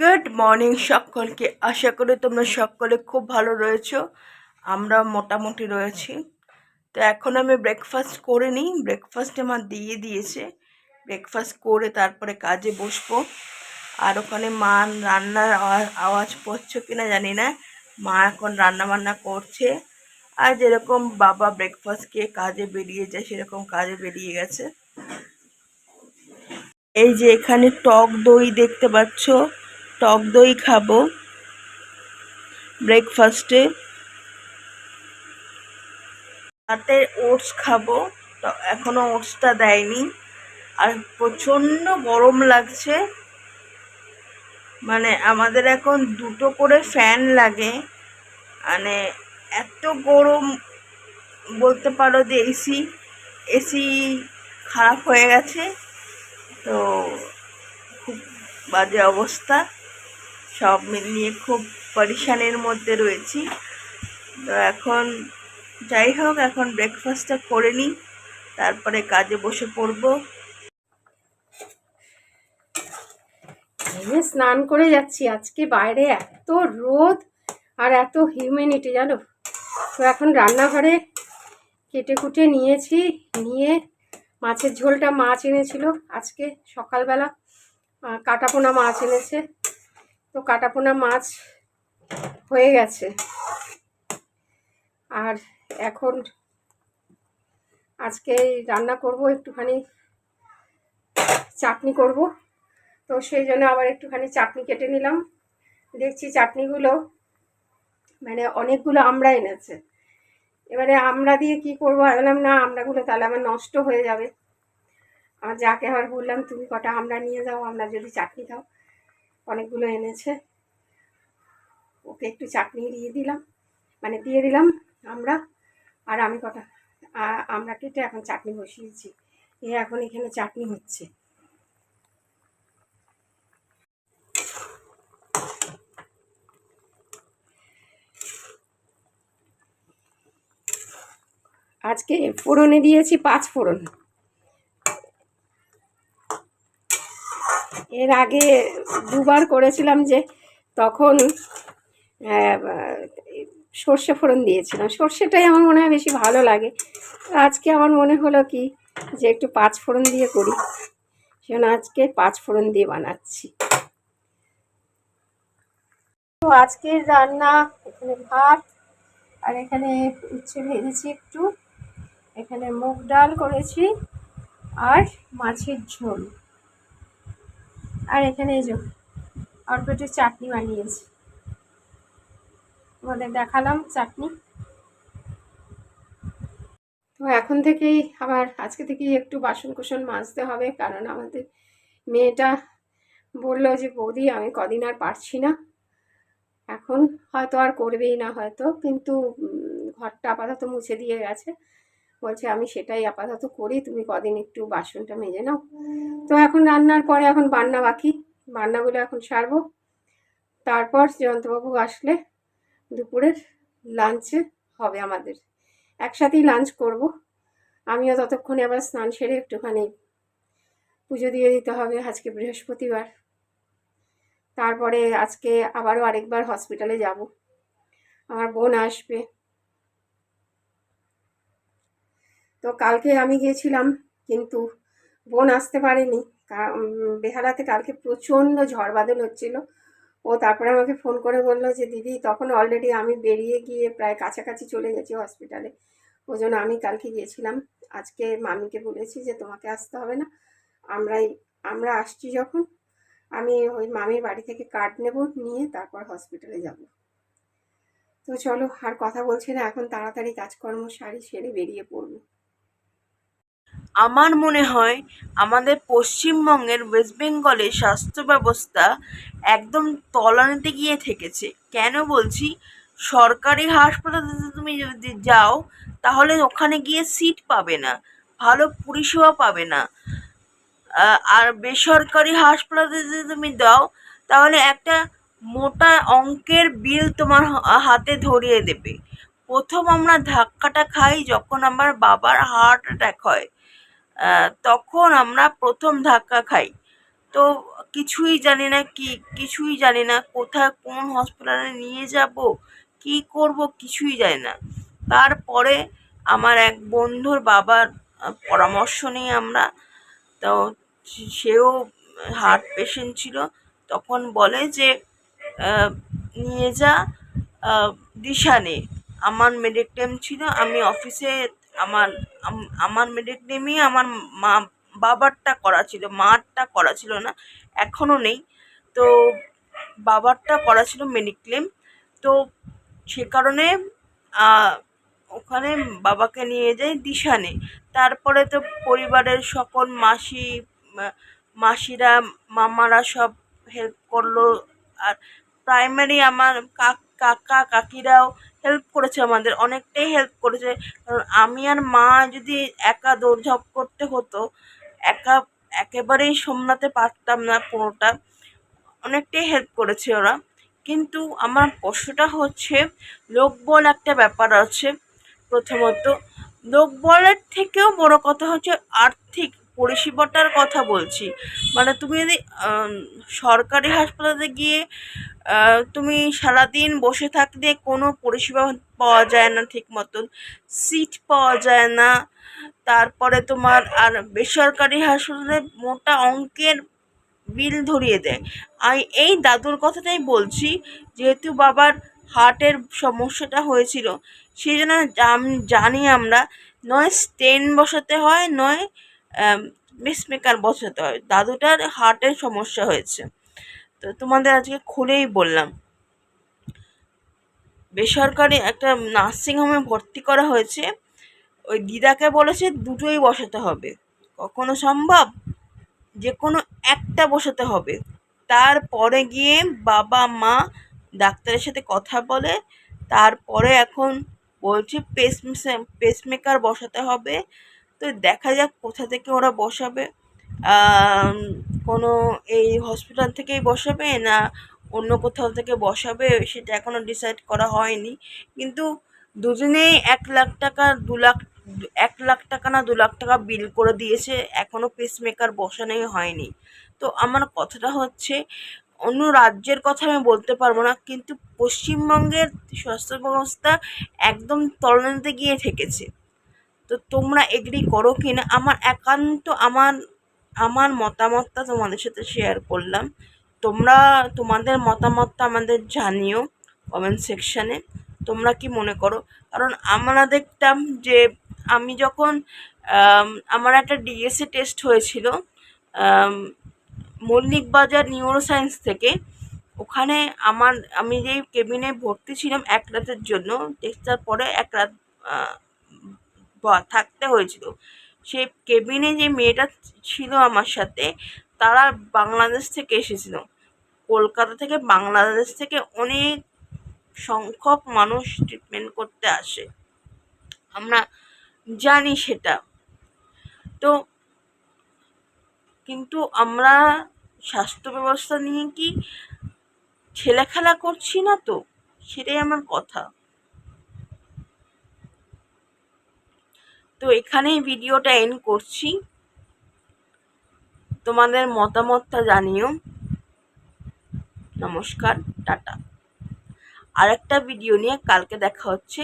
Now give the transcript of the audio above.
Good morning সকলকে। আশা করি তোমরা সকলে খুব ভালো রয়েছো। আমরা মোটামুটি রয়েছি। তো এখন আমি ব্রেকফাস্ট করে নিই। ব্রেকফাস্ট আমার দিয়ে দিয়েছে। ব্রেকফাস্ট করে তারপরে কাজে বসবো। আর ওখানে মা রান্নার আওয়া- আওয়াজ পড়ছে কিনা জানি না। মা এখন রান্না বান্না করছে। আর যেরকম বাবা ব্রেকফাস্ট খেয়ে কাজে বেরিয়ে যায়, সেরকম কাজে বেরিয়ে গেছে। এই যে এখানে টক দই দেখতে পাচ্ছ। টক দই খাব। ব্রেকফাস্টে রাতে ওটস খাব। তো এখনও ওটসটা দেয়নি। আর প্রচণ্ড গরম লাগছে। মানে আমাদের এখন দুটো করে ফ্যান লাগে। মানে এত গরম বলতে পারো যে এসি এসি খারাপ হয়ে গেছে। তো খুব বাজে অবস্থা। সব মিলিয়ে খুব পরিশানের মধ্যে রয়েছি। তো এখন যাই হোক, এখন ব্রেকফাস্টটা করে নিই, তারপরে কাজে বসে পড়ব। স্নান করে যাচ্ছি। আজকে বাইরে এত রোদ আর এত হিউম্যানিটি জানো? তো এখন রান্নাঘরে কেটে কুটে নিয়েছি, নিয়ে মাছের ঝোলটা মাছ এনেছিল আজকে সকালবেলা। কাটাপোনা মাছ এনেছে। তো কাটাপোনা মাছ হয়ে গেছে। আর এখন আজকে রান্না করব, একটুখানি চাটনি করব। তো সেই জন্য আবার একটুখানি চাটনি কেটে নিলাম। দেখছি চাটনিগুলো মানে অনেকগুলো আমরা এনেছে। এবারে আমরা দিয়ে কি করব? আমি বললাম, না আমরাগুলো তাহলে আমার নষ্ট হয়ে যাবে। আমার যাকে আবার বললাম, তুমি কটা আমরা নিয়ে যাও আমরা যদি চাটনি খাও অনেকগুলো এনেছে। ওকে একটু চাটনি দিয়ে দিলাম। মানে দিয়ে দিলাম আমরা। আর আমি কটা আমরা কেটে এখন চাটনি বসিয়েছি। এ এখন এখানে চাটনি হচ্ছে। আজকে ফোড়নে দিয়েছি পাঁচ ফোড়ন। এর আগে দুবার করেছিলাম যে তখন সর্ষে ফোড়ন দিয়েছিলাম। সর্ষেটাই আমার মনে হয় বেশি ভালো লাগে। আজকে আমার মনে হলো কি যে একটু পাঁচ ফোড়ন দিয়ে করি। সেজন্য আজকে পাঁচ ফোড়ন দিয়ে বানাচ্ছি। তো আজকের রান্না, এখানে ভাত আর এখানে উচ্ছে ভেজেছি একটু। এখানে মুগ ডাল করেছি আর মাছের ঝোল। আর এখানে এই যে অল্প একটু চাটনি বানিয়েছি। তোমাদের দেখালাম চাটনি। তো এখন থেকেই আবার আজকে থেকেই একটু বাসন কুসন মাজতে হবে, কারণ আমাদের মেয়েটা বলল যে, বৌদি, আমি কদিন আর পারছি না। এখন হয়তো আর করবেই না হয়তো, কিন্তু ঘরটা আপাতত মুছে দিয়ে গেছে। বলছে, আমি সেটাই আপাতত করি, তুমি কদিন একটু বাসনটা মেজে নাও। তো এখন রান্নার পরে এখন বান্না বাকি, বান্নাগুলো এখন সারবো। তারপর জয়ন্তবাবু আসলে দুপুরের লাঞ্চে হবে আমাদের। একসাথেই লাঞ্চ করব। আমিও ততক্ষণে আবার স্নান সেরে একটুখানি পুজো দিয়ে দিতে হবে আজকে বৃহস্পতিবার। তারপরে আজকে আবারও আরেকবার হসপিটালে যাব। আমার বোন আসবে। তো কালকে আমি গিয়েছিলাম, কিন্তু বোন আসতে পারেনি। বেহালাতে কালকে প্রচণ্ড ঝড় বাদল হচ্ছিল। ও তারপরে আমাকে ফোন করে বলল যে, দিদি, তখন অলরেডি আমি বেরিয়ে গিয়ে প্রায় কাছাকাছি চলে গেছি হসপিটালে ওই জন্য আমি কালকে গিয়েছিলাম। আজকে মামিকে বলেছি যে, তোমাকে আসতে হবে না। আমরাই, আমরা আসছি যখন। আমি ওই মামির বাড়ি থেকে কার্ড নেব, নিয়ে তারপর হসপিটালে যাব। তো চলো, আর কথা বলছি না। এখন তাড়াতাড়ি কাজকর্ম সারি সেরে বেরিয়ে পড়ব। আমার মনে হয় আমাদের পশ্চিমবঙ্গের ওয়েস্ট বেঙ্গলে স্বাস্থ্য ব্যবস্থা একদম তলানিতে গিয়ে থেকেছে। কেন বলছি? সরকারি হাসপাতালে তুমি যদি যাও, তাহলে ওখানে গিয়ে সিট পাবে না, ভালো পরিষেবা পাবে না। আর বেসরকারি হাসপাতালে যদি তুমি দাও, তাহলে একটা মোটা অঙ্কের বিল তোমার হাতে ধরিয়ে দেবে। প্রথম আমরা ধাক্কাটা খাই যখন আমার বাবার হার্ট অ্যাটাক হয়। তখন আমরা প্রথম ধাক্কা খাই। তো কিছুই জানি না কি, কিছুই জানি না কোথায় কোন হসপিটালে নিয়ে যাব, কি করব কিছুই জানি না। তারপরে আমার এক বন্ধুর বাবার পরামর্শ নিয়ে আমরা, তো সেও হার্ট পেশেন্ট ছিল, তখন বলে যে নিয়ে যা দিশানে আমার মেডিক্লেম ছিল, আমি অফিসে আমার, আম- আমার মেডিক্লেমই আমার মা, বাবারটা করা ছিল, মারটা করা ছিল না, এখনও নেই। তো বাবারটা করা ছিল মেডিক্লেম তো সে কারণে ওখানে বাবাকে নিয়ে যাই দিশানে। তারপরে তো পরিবারের সকল মাসি মাসিরা, মামারা সব হেল্প করল। আর প্রাইমারি আমার কাকা, কাকিরাও হেল্প করেছে আমাদের, অনেকটাই হেল্প করেছে। কারণ আমি আর মা যদি একা দৌড়ঝাঁপ করতে হতো, একা একেবারেই সামলাতে পারতাম না পুরোটা, অনেকটাই হেল্প করেছে ওরা। কিন্তু আমার প্রশ্নটা হচ্ছে লোকবল একটা ব্যাপার আছে প্রথমত। লোকবলের থেকেও বড় কথা হচ্ছে আর্থিক পরিষেবাটার কথা বলছি। মানে তুমি যদি সরকারি হাসপাতালে গিয়ে তুমি সারাদিন বসে থাকলে কোনো পরিষেবা পাওয়া যায় না ঠিক মতন, সিট পাওয়া যায় না, তারপরে তোমার আর বেসরকারি হাসপাতালে মোটা অঙ্কের বিল ধরিয়ে দেয়। আর এই দাদুর কথাটাই বলছি, যেহেতু বাবার হার্টের সমস্যাটা হয়েছিল, সেই জন্য জানি আমরা, নয় স্টেন বসাতে হয়, নয় পেসমেকার বসাতে হয়। দাদুটার হার্টের সমস্যা হয়েছে। তো তোমাদের আজকে খুলেই বললাম। বেসরকারি একটা নার্সিংহোমে ভর্তি করা হয়েছে। ওই দিদাকে বলেছে দুটোই বসাতে হবে। কখনো সম্ভব? যে কোনো একটা বসাতে হবে। তারপরে গিয়ে বাবা, মা ডাক্তারের সাথে কথা বলে, তারপরে এখন বলছে পেস পেসমেকার বসাতে হবে। তো দেখা যাক কোথা থেকে ওরা বসাবে। কোনো এই হসপিটাল থেকেই বসাবে না অন্য কোথাও থেকে বসাবে সেটা এখনও ডিসাইড করা হয়নি। কিন্তু দুজনেই এক লাখ টাকা, দু লাখ, এক লাখ টাকা না দু লাখ টাকা বিল করে দিয়েছে এখনও পেসমেকার বসানোই হয়নি। তো আমার কথাটা হচ্ছে, অন্য রাজ্যের কথা আমি বলতে পারব না, কিন্তু পশ্চিমবঙ্গের স্বাস্থ্য ব্যবস্থা একদম তলানিতে গিয়ে ঠেকেছে। তো তোমরা এগ্রি করো কি না আমার একান্ত, আমার আমার মতামতটা তোমাদের সাথে শেয়ার করলাম। তোমরা, তোমাদের মতামতটা আমাদের জানিও কমেন্ট সেকশানে তোমরা কি মনে করো? কারণ আমরা দেখতাম যে আমি যখন আমার একটা ডিএসসি টেস্ট হয়েছিল মল্লিক বাজার নিউরো সায়েন্স থেকে, ওখানে আমার, আমি যেই কেবিনে ভর্তি ছিলাম এক রাতের জন্য টেস্টটার পরে এক রাত থাকতে হয়েছিল। সেই কেবিনে যে মেয়েটা ছিল আমার সাথে, তারা বাংলাদেশ থেকে এসেছিল। কলকাতা থেকে বাংলাদেশ থেকে অনেক সংখ্যক মানুষ ট্রিটমেন্ট করতে আসে। আমরা জানি সেটা। তো কিন্তু আমরা স্বাস্থ্য ব্যবস্থা নিয়ে কি ছেলেখেলা করছি না তো? সেটাই আমার কথা। তো এখানেই ভিডিওটা এন্ড করছি। তোমাদের মতামতটা জানিও। নমস্কার, টাটা। আরেকটা ভিডিও নিয়ে কালকে দেখা হচ্ছে।